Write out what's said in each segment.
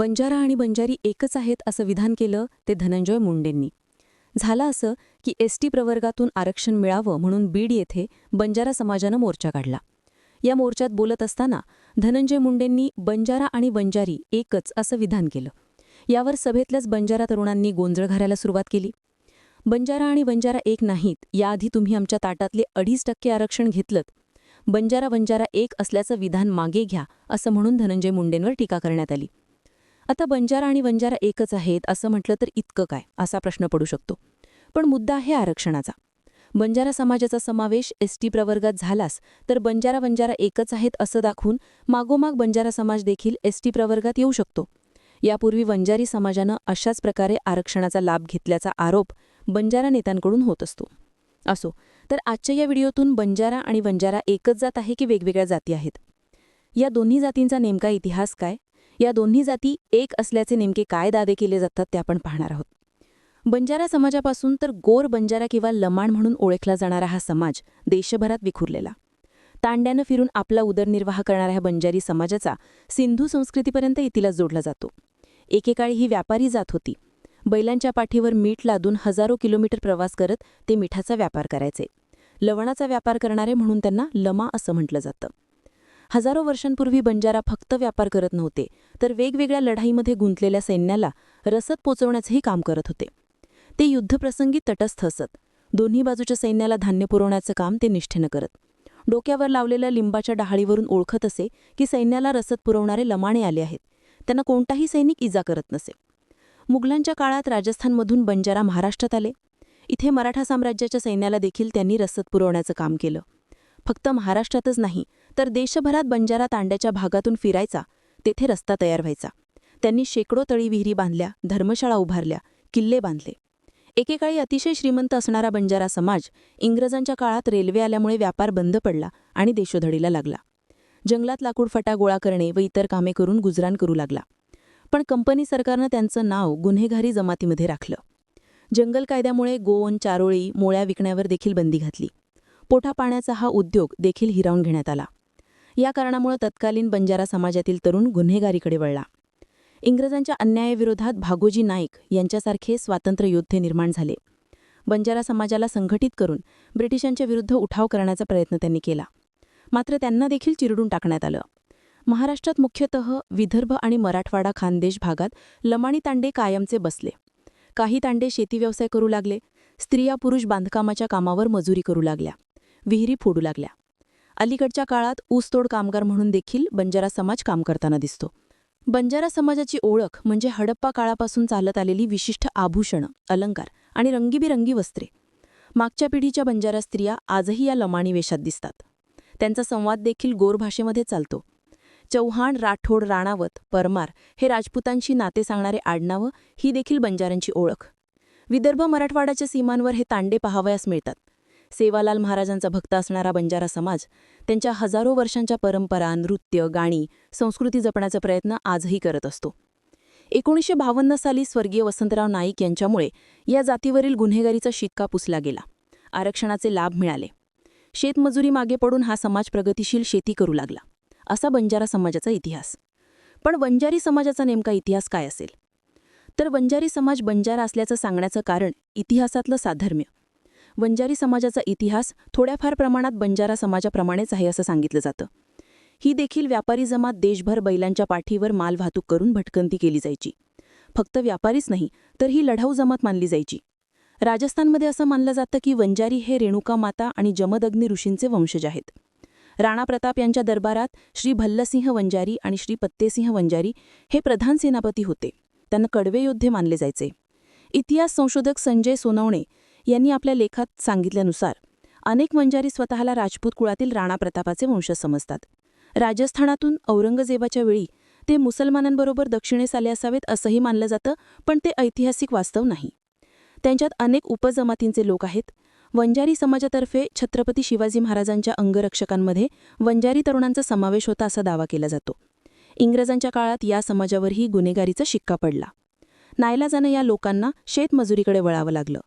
बंजारा आणि बंजारी एकच आहेत असं विधान केलं ते धनंजय मुंडेंनी. झालं असं की एस टी प्रवर्गातून आरक्षण मिळावं म्हणून बीड येथे बंजारा समाजानं मोर्चा काढला. या मोर्चात बोलत असताना धनंजय मुंडेंनी बंजारा आणि बंजारी एकच असं विधान केलं. यावर सभेतल्याच बंजारा तरुणांनी गोंधळ घालायला सुरुवात केली. बंजारा आणि बंजारा एक नाहीत याआधी तुम्ही आमच्या ताटातले अडीच टक्के आरक्षण घेतलं बंजारा बंजारा एक असल्याचं विधान मागे घ्या असं म्हणून धनंजय मुंडेंवर टीका करण्यात आली. आता बंजारा आणि बंजारा एकच आहेत असं म्हटलं तर इतकं काय? असा प्रश्न पडू शकतो. पण मुद्दा आहे आरक्षणाचा. बंजारा समाजाचा समावेश एस टी प्रवर्गात झालास तर बंजारा बंजारा एकच आहेत असं दाखवून मागोमाग बंजारा समाज देखील एस टी प्रवर्गात येऊ शकतो. यापूर्वी वंजारी समाजानं अशाच प्रकारे आरक्षणाचा लाभ घेतल्याचा आरोप बंजारा नेत्यांकडून होत असतो. असो तर आजच्या या व्हिडिओतून बंजारा आणि बंजारा एकच जात आहे की वेगवेगळ्या जाती आहेत? या दोन्ही जातींचा नेमका इतिहास काय? या दोन्ही जाती एक असल्याचे नेमके काय दावे केले जातात ते आपण पाहणार आहोत. बंजारा समाजापासून तर गोर बंजारा किंवा लमाण म्हणून ओळखला जाणारा हा समाज देशभरात विखुरलेला. तांड्यानं फिरून आपला उदरनिर्वाह करणाऱ्या ह्या बंजारी समाजाचा सिंधू संस्कृतीपर्यंत इतिला जोडला जातो. एकेकाळी ही व्यापारी जात होती. बैलांच्या पाठीवर मीठ लादून हजारो किलोमीटर प्रवास करत ते मिठाचा व्यापार करायचे. लवणाचा व्यापार करणारे म्हणून त्यांना लमा असं म्हटलं जातं. हजारो वर्षांपूर्वी बंजारा फक्त व्यापार करत नव्हते तर वेगवेगळ्या लढाईमध्ये गुंतलेल्या सैन्याला रसद पोचवण्याचंही काम करत होते. ते युद्धप्रसंगी तटस्थ असत. दोन्ही बाजूच्या सैन्याला धान्य पुरवण्याचं काम ते निष्ठेनं करत. डोक्यावर लावलेल्या लिंबाच्या डहाळीवरून ओळखत असे की सैन्याला रसद पुरवणारे लमाणे आले आहेत. त्यांना कोणताही सैनिक इजा करत नसे. मुघलांच्या काळात राजस्थानमधून बंजारा महाराष्ट्रात आले. इथे मराठा साम्राज्याच्या सैन्याला देखील त्यांनी रसद पुरवण्याचं काम केलं. फक्त महाराष्ट्रातच नाही तर देशभरात बंजारा तांड्याच्या भागातून फिरायचा तेथे रस्ता तयार व्हायचा. त्यांनी शेकडो तळी विहिरी बांधल्या धर्मशाळा उभारल्या किल्ले बांधले. एकेकाळी अतिशय श्रीमंत असणारा बंजारा समाज इंग्रजांच्या काळात रेल्वे आल्यामुळे व्यापार बंद पडला आणि देशोधडीला लागला. जंगलात लाकूडफटा गोळा करणे व इतर कामे करून गुजराण करू लागला. पण कंपनी सरकारनं त्यांचं नाव गुन्हेगारी जमातीमध्ये राखलं. जंगल कायद्यामुळे गोवन चारोळी मोळ्या विकण्यावर देखील बंदी घातली. पोटापाण्याचा हा उद्योग देखील हिरावून घेण्यात आला. या कारणामुळे तत्कालीन बंजारा समाजातील तरुण गुन्हेगारीकडे वळला. इंग्रजांच्या अन्यायाविरोधात भागोजी नाईक यांच्यासारखे स्वातंत्र्ययोद्धे निर्माण झाले. बंजारा समाजाला संघटित करून ब्रिटिशांच्या विरुद्ध उठाव करण्याचा प्रयत्न त्यांनी केला. मात्र त्यांना देखील चिरडून टाकण्यात आलं. महाराष्ट्रात मुख्यतः विदर्भ आणि मराठवाडा खानदेश भागात लमाणी तांडे कायमचे बसले. काही तांडे शेती व्यवसाय करू लागले. स्त्रिया पुरुष बांधकामाच्या कामावर मजुरी करू लागल्या. विहिरी फोडू लागल्या. अलीकडच्या काळात ऊसतोड कामगार म्हणून देखील बंजारा समाज काम करताना दिसतो. बंजारा समाजाची ओळख म्हणजे हडप्पा काळापासून चालत आलेली विशिष्ट आभूषणं अलंकार आणि रंगीबिरंगी वस्त्रे. मागच्या पिढीच्या बंजारा स्त्रिया आजही या लमाणी वेशात दिसतात. त्यांचा संवाद देखील गोर भाषेमध्ये चालतो. चौहान राठोड राणावत परमार हे राजपुतांशी नाते सांगणारे आडनावं ही देखील बंजारांची ओळख. विदर्भ मराठवाड्याच्या सीमांवर हे तांडे पहावयास मिळतात. सेवालाल महाराजांचा भक्त असणारा बंजारा समाज त्यांच्या हजारो वर्षांच्या परंपरा नृत्य गाणी संस्कृती जपण्याचा प्रयत्न आजही करत असतो. एकोणीसशे बावन्न साली स्वर्गीय वसंतराव नाईक यांच्यामुळे या जातीवरील गुन्हेगारीचा शिक्का पुसला गेला. आरक्षणाचे लाभ मिळाले. शेतमजुरी मागे पडून हा समाज प्रगतिशील शेती करू लागला. असा बंजारा समाजाचा इतिहास. पण बंजारी समाजाचा नेमका इतिहास काय असेल? तर बंजारी समाज बंजारा असल्याचं सांगण्याचं कारण इतिहासातलं साधर्म्य. वंजारी समाजाचा इतिहास थोड्याफार प्रमाणात बंजारा समाजाप्रमाणेच आहे असं सांगितलं जातं. ही देखील व्यापारी जमात देशभर बैलांच्या पाठीवर माल वाहतूक करून भटकंती केली जायची. फक्त व्यापारीच नाही तर ही लढाऊ जमात मानली जायची. राजस्थानमध्ये असं मानलं जातं की वंजारी हे रेणुका माता आणि जमदग्नी ऋषींचे वंशज आहेत. राणा प्रताप यांच्या दरबारात श्री भल्लसिंह वंजारी आणि श्री पत्तेसिंह वंजारी हे प्रधान सेनापती होते. त्यांना कडवे योद्धे मानले जायचे. इतिहास संशोधक संजय सोनवणे यांनी आपल्या लेखात सांगितल्यानुसार अनेक वंजारी स्वतःला राजपूत कुळातील राणा प्रतापाचे वंश समजतात. राजस्थानातून औरंगजेबाच्या वेळी ते मुसलमानांबरोबर दक्षिणेस आले असावेत असंही मानलं जातं पण ते ऐतिहासिक वास्तव नाही. त्यांच्यात अनेक उपजमातींचे लोक आहेत. वंजारी समाजातर्फे छत्रपती शिवाजी महाराजांच्या अंगरक्षकांमध्ये वंजारी तरुणांचा समावेश होता असा दावा केला जातो. इंग्रजांच्या काळात या समाजावरही गुन्हेगारीचा शिक्का पडला. नायलाजानं या लोकांना शेतमजुरीकडे वळावं लागलं.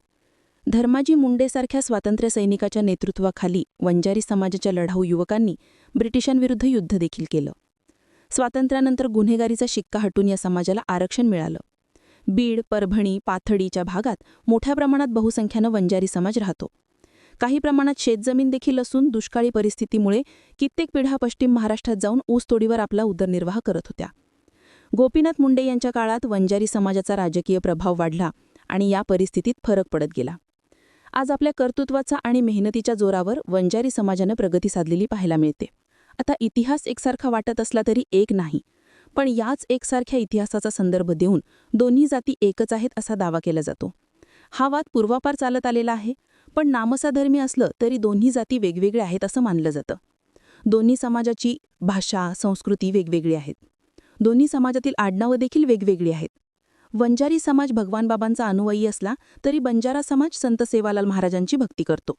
धर्माजी मुंडेसारख्या स्वातंत्र्य सैनिकाच्या नेतृत्वाखाली वंजारी समाजाच्या लढाऊ युवकांनी ब्रिटिशांविरुद्ध युद्ध देखील केलं. स्वातंत्र्यानंतर गुन्हेगारीचा शिक्का हटून या समाजाला आरक्षण मिळालं. बीड परभणी पाथडीच्या भागात मोठ्या प्रमाणात बहुसंख्यानं वंजारी समाज राहतो. काही प्रमाणात शेतजमीन देखील असून दुष्काळी परिस्थितीमुळे कित्येक पिढ्या पश्चिम महाराष्ट्रात जाऊन ऊसतोडीवर आपला उदरनिर्वाह करत होत्या. गोपीनाथ मुंडे यांच्या काळात वंजारी समाजाचा राजकीय प्रभाव वाढला आणि या परिस्थितीत फरक पडत गेला. आज आपल्या कर्तृत्वाचा आणि मेहनतीच्या जोरावर वंजारी समाजानं प्रगती साधलेली पाहायला मिळते. आता इतिहास एकसारखा वाटत असला तरी एक नाही पण याच एकसारख्या इतिहासाचा संदर्भ देऊन दोन्ही जाती एकच आहेत असा दावा केला जातो. हा वाद पूर्वापार चालत आलेला आहे पण नामसाधर्मी असलं तरी दोन्ही जाती वेगवेगळ्या आहेत असं मानलं जातं. दोन्ही समाजाची भाषा संस्कृती वेगवेगळी आहेत. दोन्ही समाजातील आडनावं देखील वेगवेगळी आहेत. वंजारी समाज भगवान बाबांचा अनुयायी असला तरी बंजारा समाज संत सेवालाल महाराजांची भक्ती करतो.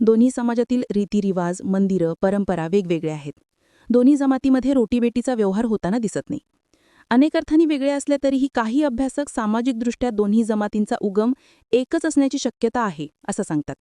दोन्ही समाजातील रीतिरिवाज मंदिरं परंपरा वेगवेगळ्या आहेत. दोन्ही जमातीमध्ये रोटीबेटीचा व्यवहार होताना दिसत नाही. अनेक अर्थांनी वेगळे असले तरीही काही अभ्यासक सामाजिकदृष्ट्या दोन्ही जमातींचा उगम एकच असण्याची शक्यता आहे असं सांगतात.